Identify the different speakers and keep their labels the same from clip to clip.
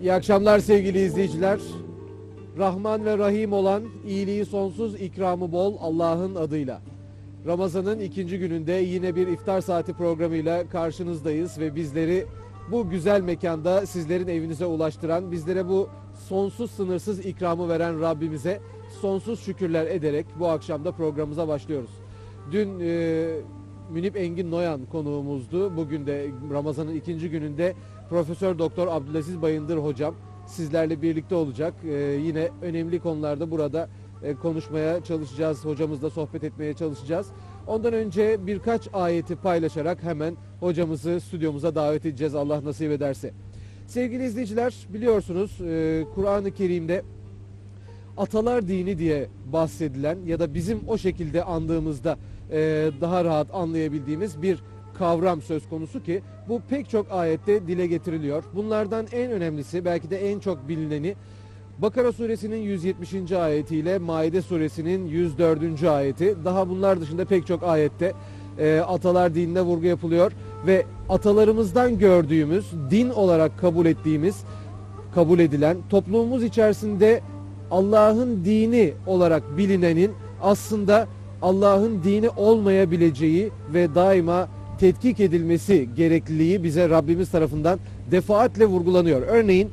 Speaker 1: İyi akşamlar sevgili izleyiciler. Rahman ve Rahim olan, iyiliği sonsuz, ikramı bol Allah'ın adıyla. Ramazan'ın ikinci gününde yine bir iftar saati programıyla karşınızdayız ve bizleri bu güzel mekanda sizlerin evinize ulaştıran, bizlere bu sonsuz sınırsız ikramı veren Rabbimize sonsuz şükürler ederek bu akşam da programımıza başlıyoruz. Dün e, Münip Engin Noyan konuğumuzdu. Bugün de Ramazan'ın ikinci gününde Profesör Doktor Abdülaziz Bayındır hocam sizlerle birlikte olacak. Ee, yine önemli konularda burada e, konuşmaya çalışacağız. Hocamızla sohbet etmeye çalışacağız. Ondan önce birkaç ayeti paylaşarak hemen hocamızı stüdyomuza davet edeceğiz Allah nasip ederse. Sevgili izleyiciler biliyorsunuz e, Kur'an-ı Kerim'de atalar dini diye bahsedilen ya da bizim o şekilde andığımızda e, daha rahat anlayabildiğimiz bir kavram söz konusu ki bu pek çok ayette dile getiriliyor. Bunlardan en önemlisi belki de en çok bilineni Bakara suresinin 170. ayetiyle Maide suresinin 104. ayeti. Daha bunlar dışında pek çok ayette e, atalar dinine vurgu yapılıyor ve atalarımızdan gördüğümüz, din olarak kabul ettiğimiz, kabul edilen toplumumuz içerisinde Allah'ın dini olarak bilinenin aslında Allah'ın dini olmayabileceği ve daima tetkik edilmesi gerekliliği bize Rabbimiz tarafından defaatle vurgulanıyor. Örneğin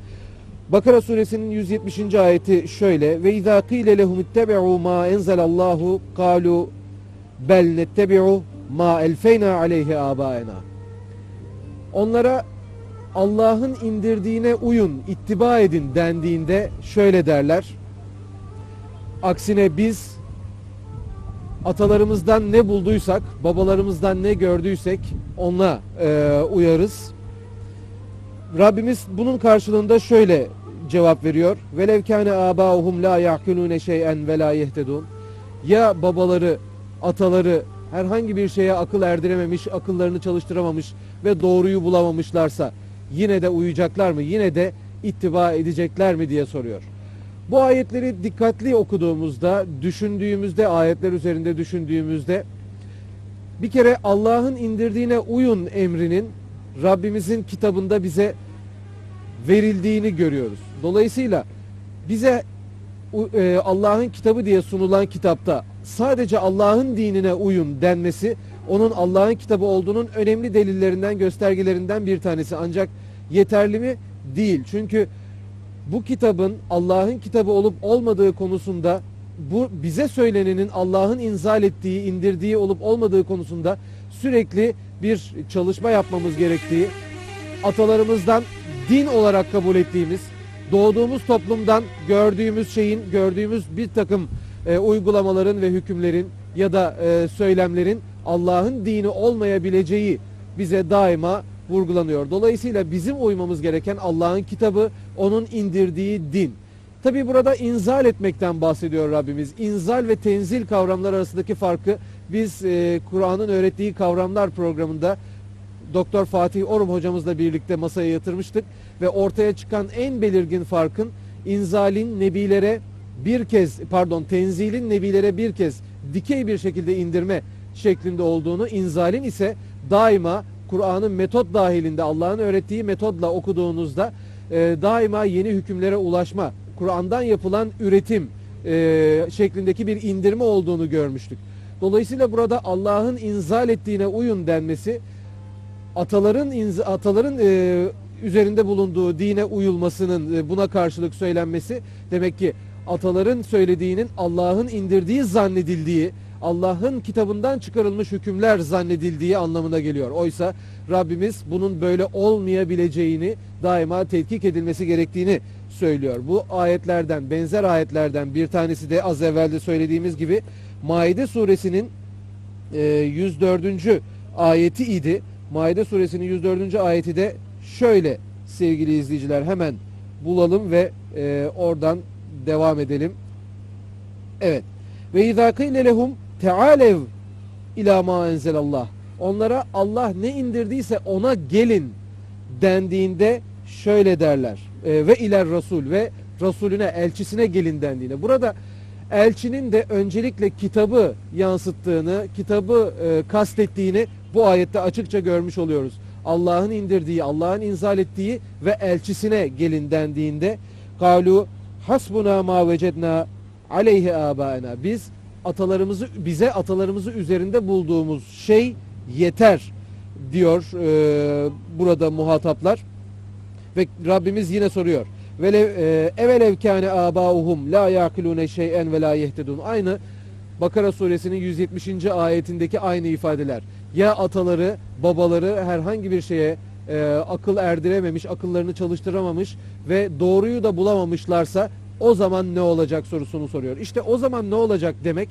Speaker 1: Bakara suresinin 170. ayeti şöyle ve izâ qîle lehum ittebi'û mâ enzelallahu kâlu bel nettebi'u mâ elfeyna aleyhi âbâena Onlara Allah'ın indirdiğine uyun, ittiba edin dendiğinde şöyle derler. Aksine biz atalarımızdan ne bulduysak, babalarımızdan ne gördüysek ona e, uyarız. Rabbimiz bunun karşılığında şöyle cevap veriyor. Velev kâne âbâuhum lâ ya'kulûne şey'en ve lâ. Ya babaları, ataları herhangi bir şeye akıl erdirememiş, akıllarını çalıştıramamış ve doğruyu bulamamışlarsa yine de uyacaklar mı? Yine de ittiba edecekler mi diye soruyor. Bu ayetleri dikkatli okuduğumuzda, düşündüğümüzde, ayetler üzerinde düşündüğümüzde bir kere Allah'ın indirdiğine uyun emrinin Rabbimizin kitabında bize verildiğini görüyoruz. Dolayısıyla bize e, Allah'ın kitabı diye sunulan kitapta sadece Allah'ın dinine uyun denmesi onun Allah'ın kitabı olduğunun önemli delillerinden, göstergelerinden bir tanesi. Ancak yeterli mi? Değil. Çünkü bu kitabın Allah'ın kitabı olup olmadığı konusunda bu bize söylenenin Allah'ın inzal ettiği, indirdiği olup olmadığı konusunda sürekli bir çalışma yapmamız gerektiği, atalarımızdan din olarak kabul ettiğimiz, doğduğumuz toplumdan gördüğümüz şeyin, gördüğümüz bir takım e, uygulamaların ve hükümlerin ya da e, söylemlerin Allah'ın dini olmayabileceği bize daima vurgulanıyor. Dolayısıyla bizim uymamız gereken Allah'ın kitabı, onun indirdiği din. Tabi burada inzal etmekten bahsediyor Rabbimiz. İnzal ve tenzil kavramlar arasındaki farkı biz e, Kur'an'ın öğrettiği kavramlar programında Doktor Fatih Orum hocamızla birlikte masaya yatırmıştık ve ortaya çıkan en belirgin farkın inzalin nebilere bir kez pardon tenzilin nebilere bir kez dikey bir şekilde indirme şeklinde olduğunu, inzalin ise daima Kur'an'ın metot dahilinde Allah'ın öğrettiği metodla okuduğunuzda e, daima yeni hükümlere ulaşma, Kur'an'dan yapılan üretim e, şeklindeki bir indirme olduğunu görmüştük. Dolayısıyla burada Allah'ın inzal ettiğine uyun denmesi ataların ataların e, üzerinde bulunduğu dine uyulmasının e, buna karşılık söylenmesi demek ki ataların söylediğinin Allah'ın indirdiği zannedildiği Allah'ın kitabından çıkarılmış hükümler zannedildiği anlamına geliyor. Oysa Rabbimiz bunun böyle olmayabileceğini daima tetkik edilmesi gerektiğini söylüyor. Bu ayetlerden, benzer ayetlerden bir tanesi de az evvel de söylediğimiz gibi Maide suresinin 104. E, ayeti idi. Maide suresinin 104. ayeti de şöyle sevgili izleyiciler hemen bulalım ve e, oradan devam edelim. Evet. Ve izâ kîle lehum tealev ila ma enzelallah. Onlara Allah ne indirdiyse ona gelin dendiğinde şöyle derler. E, ve iler Rasul ve Resulüne, elçisine gelin dendiğinde. Burada elçinin de öncelikle kitabı yansıttığını, kitabı e, kastettiğini bu ayette açıkça görmüş oluyoruz. Allah'ın indirdiği, Allah'ın inzal ettiği ve elçisine gelin dendiğinde kalu hasbuna ma vecedna aleyhi abaena. Biz atalarımızı bize atalarımızı üzerinde bulduğumuz şey yeter diyor e, burada muhataplar. Ve Rabbimiz yine soruyor. Velev e, evelev kâne âbâuhum la yâkilûne şey'en ve la yehtedûn. Aynı Bakara suresinin 170. ayetindeki aynı ifadeler. Ya ataları, babaları herhangi bir şeye e, akıl erdirememiş, akıllarını çalıştıramamış ve doğruyu da bulamamışlarsa o zaman ne olacak sorusunu soruyor. İşte o zaman ne olacak demek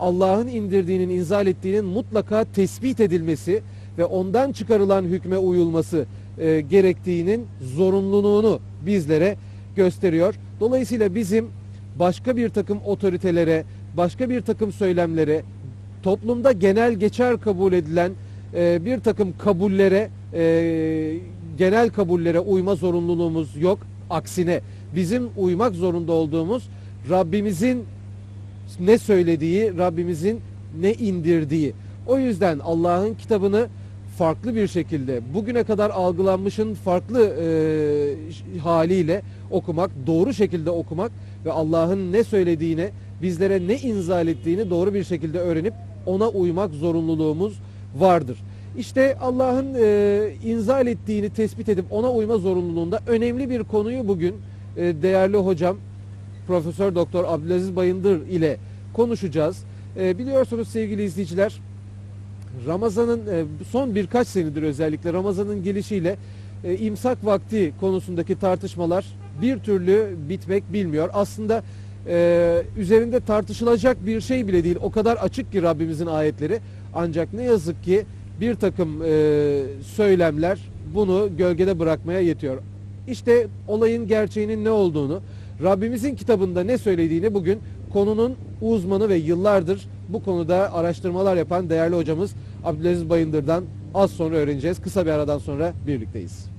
Speaker 1: Allah'ın indirdiğinin, inzal ettiğinin mutlaka tespit edilmesi ve ondan çıkarılan hükme uyulması e, gerektiğinin zorunluluğunu bizlere gösteriyor. Dolayısıyla bizim başka bir takım otoritelere, başka bir takım söylemlere, toplumda genel geçer kabul edilen e, bir takım kabullere, e, genel kabullere uyma zorunluluğumuz yok. Aksine bizim uymak zorunda olduğumuz Rabbimizin ne söylediği, Rabbimizin ne indirdiği. O yüzden Allah'ın kitabını farklı bir şekilde bugüne kadar algılanmışın farklı e, haliyle okumak, doğru şekilde okumak ve Allah'ın ne söylediğine, bizlere ne inzal ettiğini doğru bir şekilde öğrenip ona uymak zorunluluğumuz vardır. İşte Allah'ın e, inzal ettiğini tespit edip ona uyma zorunluluğunda önemli bir konuyu bugün değerli hocam Profesör Doktor Abdülaziz Bayındır ile konuşacağız. E, biliyorsunuz sevgili izleyiciler Ramazan'ın e, son birkaç senedir özellikle Ramazan'ın gelişiyle e, imsak vakti konusundaki tartışmalar bir türlü bitmek bilmiyor. Aslında e, üzerinde tartışılacak bir şey bile değil. O kadar açık ki Rabbimizin ayetleri. Ancak ne yazık ki bir takım söylemler bunu gölgede bırakmaya yetiyor. İşte olayın gerçeğinin ne olduğunu, Rabbimizin kitabında ne söylediğini bugün konunun uzmanı ve yıllardır bu konuda araştırmalar yapan değerli hocamız Abdülaziz Bayındır'dan az sonra öğreneceğiz. Kısa bir aradan sonra birlikteyiz.